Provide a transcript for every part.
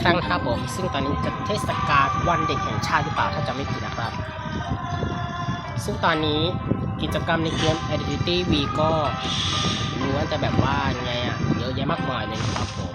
ครั้งนะครับผม ซึ่งตอนนี้จะเทศกาลวันเด็กแห่งชาติหรือเปล่าถ้าจำไม่ผิดนะครับ ซึ่งตอนนี้กิจกรรมในเกม Identity V ก็ล้วนจะแบบว่ายังไงอะเยอะแยะมากมายเลยครับผม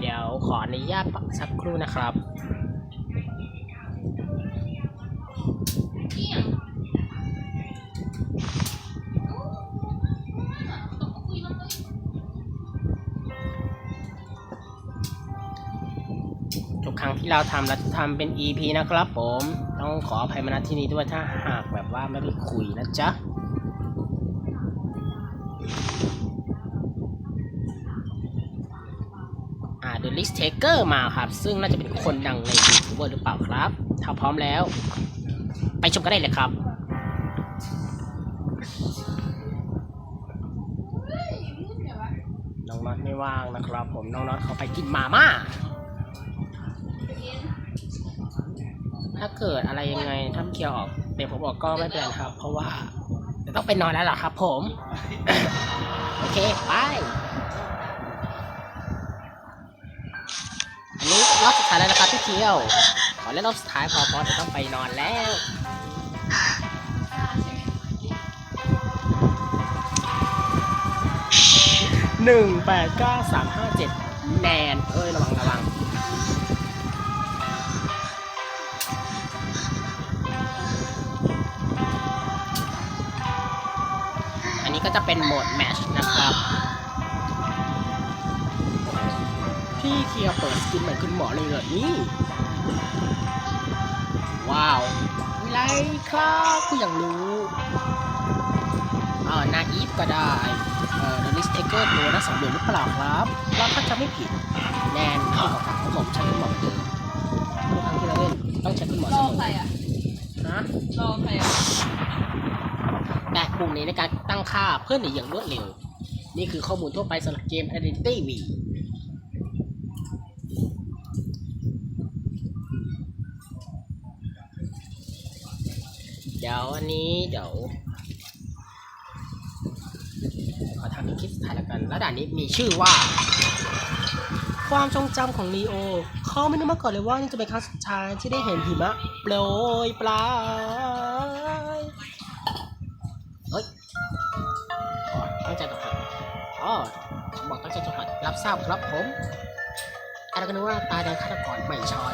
เดี๋ยวขออนุญาตพักสักครู่นะครับ รั้งที่เราทำเราจะทำเป็น EP นะครับผม ต้องขออภัยมาณที่นี้ด้วยถ้าหากแบบว่าไม่ได้คุยนะจ๊ะอ่า The List Taker มาครับ ซึ่งน่าจะเป็นคนดังใน YouTuber หรือเปล่าครับ ถ้าพร้อมแล้ว ไปชมกันได้เลยครับน้องน็อตไม่ว่างนะครับ ผมน้องน็อตเขาไปกินมาม่า ถ้าเกิดอะไรยังไงถ้าเคียวออกเดี๋ยวผมบอกก็ไม่เป็นไรครับ เพราะว่าจะต้องไปนอนแล้วล่ะครับ ผม โอเคไปอันนี้รอบสุดท้ายแล้วนะครับพี่เคียวขอเล่นรอบสุดท้ายพอพราะเดี๋ยวต้องไปนอนแล้วหนึ่งแปดเก้าสามห้าเจ็ดแนนเอ้ยระวังระวัง จะเป็นโหมดแมชนะครับ พี่เคียร์เปิดสกินเหมือนคุณหมอเลยเหรอนี่ ว้าววิไลครับผู้อย่างรู้อ่านาอีฟก็ได้เอ่อ The List Taker ตัวละสองเดือนหรือเปล่าครับเราถ้าจะไม่ผิดแนนเข้ากับของผมใช้คุณหมอเหมือนเดิมทุกครั้งที่เราเล่นต้องใช้คุณหมอรเสอมอใครอะนะรอใครอะ แตะปุ่มนี้ในการตั้งค่าเพื่อหนีอย่างรวดเร็ว นี่คือข้อมูลทั่วไปสำหรับเกม Identity V เดี๋ยวอันนี้เดี๋ยวขอทำเป็นคลิปสุดท้ายแล้วกัน แล้วด่านนี้มีชื่อว่า ความทรงจำของนีโอ เขาไม่นึกมาก่อนเลยว่านี่จะเป็นครั้งสุดท้ายที่ได้เห็นหิมะโปรยปลาย ทราบครับผมอะไรก็นึกว่าตาแดงฆาตกรไม่ใช่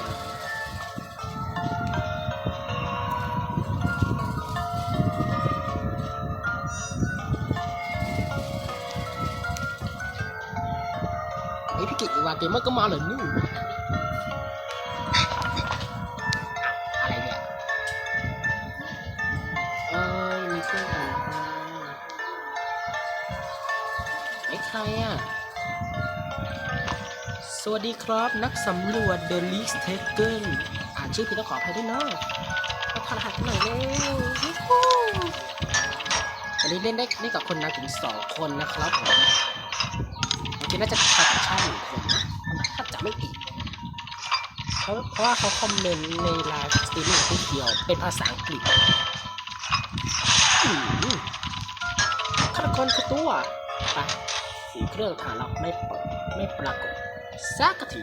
ไอพี่กิจอีวาเกมเมอร์ก็มาเลยนี่อะไรเนี่ยเอ้ยมีเครื่องแต่งตัวไอ้ใครอะ สวัสดีครับ นักสำรวจ The Least Taken อ่านชื่อผิดต้องขออภัยด้วยเนาะมาทำรหัสหน่อยเร็วยูฮูวันนี้เล่นได้เล่นกับคนนักถึงสองคนนะครับผมโอเคน่าจะขาดช่างหนึ่งคนนะถ้าจะไม่ผิดเพราะเพราะว่าเขาคอมเมนต์ในไลฟ์สตรีมมิ่งที่เดียว เป็นภาษาอังกฤษฆาตกรคือตัวไปสีเครื่องฐานเราไม่ไม่ปรากฏ สักที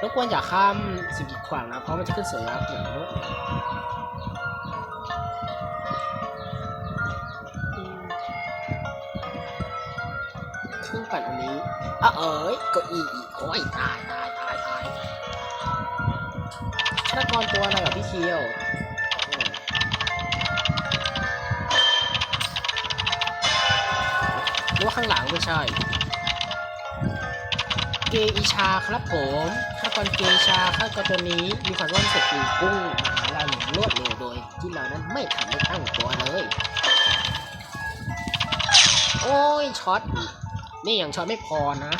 รบกวนอย่าข้ามสิ่งกีดขวางนะ เพราะมันจะขึ้นสัญลักษณ์อย่างรวดเร็วเครื่องปั่นอันนี้อะเอ๋ยก็อีอีกโอ้ยตายตายตายตายฆาตกรตัวอะไรเหรอพี่เคียวหรือว่าข้างหลังไม่ใช่ เกอิชาครับผมฆาตกรเกอิชาฆาตกรตัวนี้มีความร่วมสร็จปูกุ้งมหาลัยอย่งรวดเร็วโดย ที่เรานั้นไม่ทันได้ตั้งตัวเลย โอ้ยช็อตอีกนี่ยังช็อตไม่พอนะ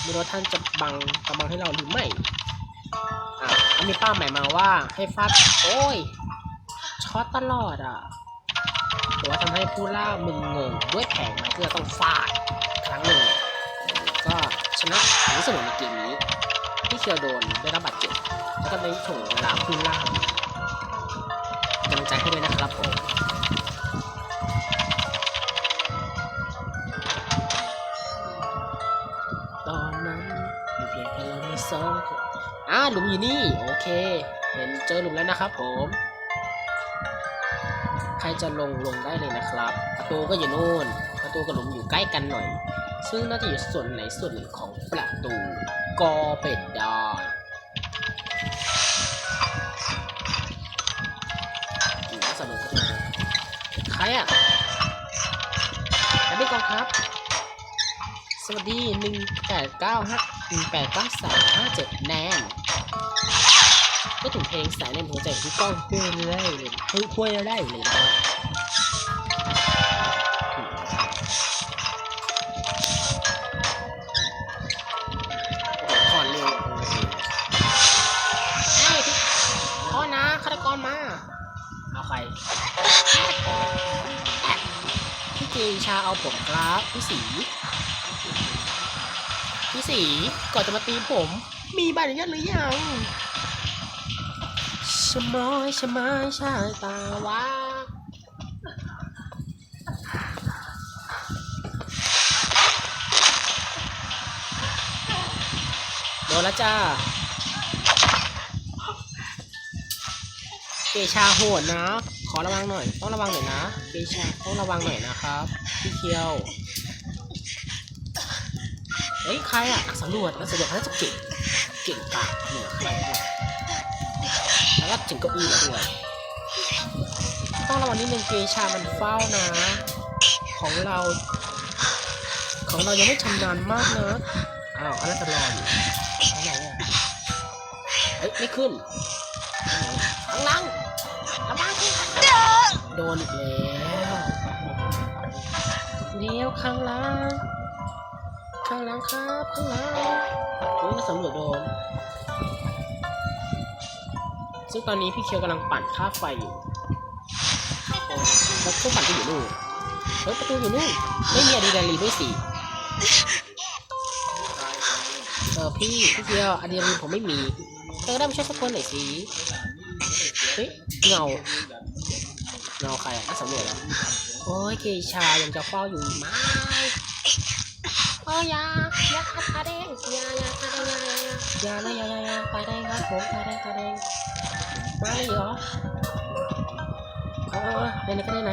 ไม่รู้ท่านจะบังกำบังให้เราหรือไม่อะแล้วมีป้าใหม่มาว่าให้ฟาดโอ้ยช็อตตลอดอะหรือว่าทำให้ผู้ล่ามึนงงด้วยแผงไม้ที่เราต้องฟาด ก็ชนะหรือเสมอในเกมนี้ ที่เคียวโดนได้รับบาดเจ็บแล้วก็ได้ถ่วงเวลาผู้ล่างกำลังใจให้ด้วยนะครับผมสองคนอ่าหลุมอยู่นี่ โอเค เห็นเจอหลุมแล้วนะครับผม ใครจะลงลงได้เลยนะครับ ประตูก็อยู่นู่น ประตูกับหลุมอยู่ใกล้กันหน่อย ซึ่งน่าจะอยู่ส่วนไหนส่วนหนึ่งของประตูก็เป็นได้อยน่าสนุกมากใครอะแอดมินกองครับ สวัสดีหนึ่งแปดเก้าห้าหนึ่งแปดเก้าสามห้าเจ็ดแนนก็ถึงเพลงสายแนนหัวใจของพี่ก้องห้วยไร่เลยห้วยห้วยไร่เลยนะครับ ผมครับพี่สีพี่สีก่อนจะมาตีผม มีใบอนุญาตหรือยังชะมอยชะมอยชายตาวาโดนแล้วจ้าเกชาโหดนะ ขอระวังหน่อย ต้องระวังหน่อยนะ เกชาต้องระวังหน่อยนะครับ พี่เคียวเฮ้ยใครอะสำรวจนักสำรวจเขาน่าจะเก่งเก่งกาจเหนือใครด้วยแล้วก็ถึงเก้าอี้แล้วด้วยต้องระวังนิดนึงเกชามันเฝ้านะ ของเรา ของเรายังไม่ชำนาญมากนะอ้าวเขาน่าจะรออยู่ไหนอะเฮ้ยไม่ขึ้นข้างลังระวังโดนอีกแล้ว เลี้ยวข้างหลังข้างหลังครับข้างหลังโอ้ยนักสำรวจโดนซึ่งตอนนี้พี่เคียวกำลังปั่นค่าไฟอยู่แล้วเครื่องปั่นก็อยู่นู่นเฮ้ยประตูอยู่นู่นไม่มีอะดรีนาลีนด้วยสิเออพี่พี่เคียวอะดรีนาลีนผมไม่มีเธอได้มาช่วยสักคนหน่อยสิเฮ้ยเงาเงาใครอะนักสำรวจเหรอ โอ้ยเกชายังจะเฝ้าอยู่ไหมเอออยายาตาแดงยายาตาแดงอยายาอยายายาตาแดงครับผมตาแดงตาแดงมาเลยเหรอเออไหนไหนก็ได้ไหน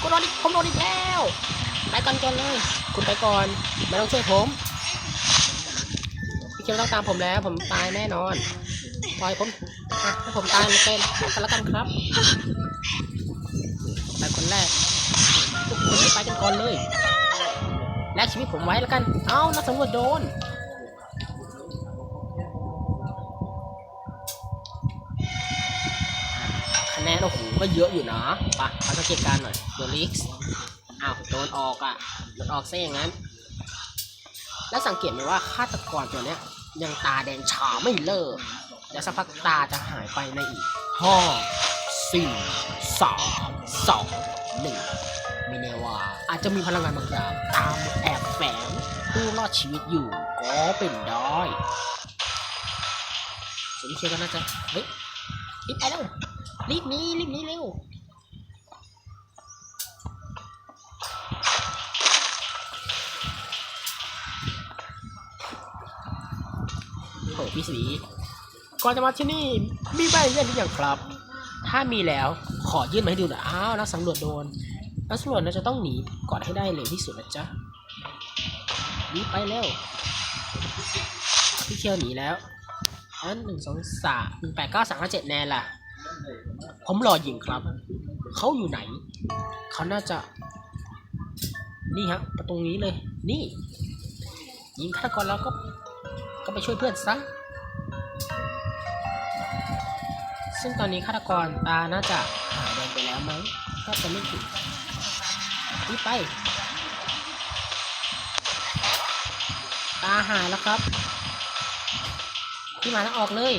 กูโดนอีกผมโดนอีกแล้วไปก่อนก่อนเลย คุณไปก่อนไม่ต้องช่วยผม พี่เคียวต้องตามผมแล้ว ผมตายแน่นอนปล่อยผมอะให้ผมตายเลยเป็นกันแล้วกันครับไปคนแรกทุกคนไปกันก่อนเลยแลกชีวิตผมไว้แล้วกัน เอ้านักสำรวจโดนคะแนนโอ้โหก็เยอะอยู่นะไปะมาสังเกตการหน่อยโดลิกส์อ้าวโดนออกอะโดนออกซะอย่างนั้น แล้วสังเกตไหมว่าฆาตกรตัวเนี้ยยังตาแดงฉาไม่เลิกเดี๋ยวสักพักตาจะหายไปในอีกห้าสี่สามสองหนึ่งไม่แน่ว่าอาจจะมีพลังงานบางอย่างตามแอบแฝงผู้รอดชีวิตอยู่ก็เป็นได้ส่วนที่เชื่อก็น่าจะเฮ้ยรีบไปเร็วรีบหนี้รีบหนี้เร็ว พี่สีก่อนจะมาที่นี่มีใบเยี่ยนหรือยังครับ ถ้ามีแล้วขอยื่นมาให้ดูหน่อยอ้าวนักสำรวจโดนนักสำรวจน่าจะต้องหนีก่อนให้ได้เร็วที่สุดนะจ๊ะรีบไปเร็วพี่เคียวหนีแล้วอันหนึ่งสองสามหนึ่งแปดเก้าสามห้าเจ็ดแนนล่ะ ผมรอยิงครับ เขาอยู่ไหน เขาน่าจะ นี่ฮะ ประตูนี้เลย นี่ยิงฆาตกรแล้วก็ ก็ไปช่วยเพื่อนซะ ซึ่งตอนนี้ฆาตกรตาน่าจะหายแดงไปแล้วมั้งถ้าจะไม่ผิดรีบไป ตาหายแล้วครับพี่มาแล้วออกเลย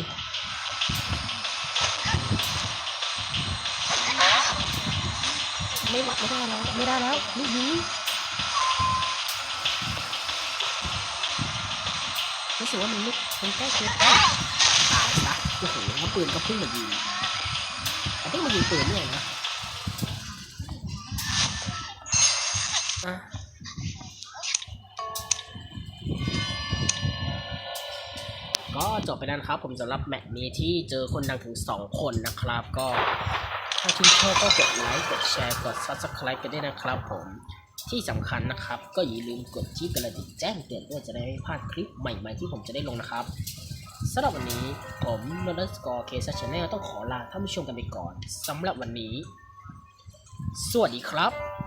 ไม่ไหวไม่ได้แล้ว ไม่ได้แล้วนี่หนี สึกว่ามันลุกมันใกล้เคียงตายซะโอ้โหแล้วปืนก็เพิ่งมายิงเพิ่งมายิงปืนเนี่ยนะอะก็จบไปแล้วนครับ ผมสำหรับแมตช์นี้ที่เจอคนดังถึง 2 คนนะครับ ก็ถ้าชื่นชอบก็กดไลค์ กดแชร์ กด Subscribe ไปด้นะครับผม ที่สำคัญนะครับ ก็อย่าลืมกดที่กระดิ่งแจ้งเตือนเพื่อจะได้ไม่พลาดคลิปใหม่ ๆ ที่ผมจะได้ลงนะครับสำหรับวันนี้ผมนนท์สกอร์เคสชแนลต้องขอลาท่านผู้ชมกันไปก่อนสำหรับวันนี้ สวัสดีครับ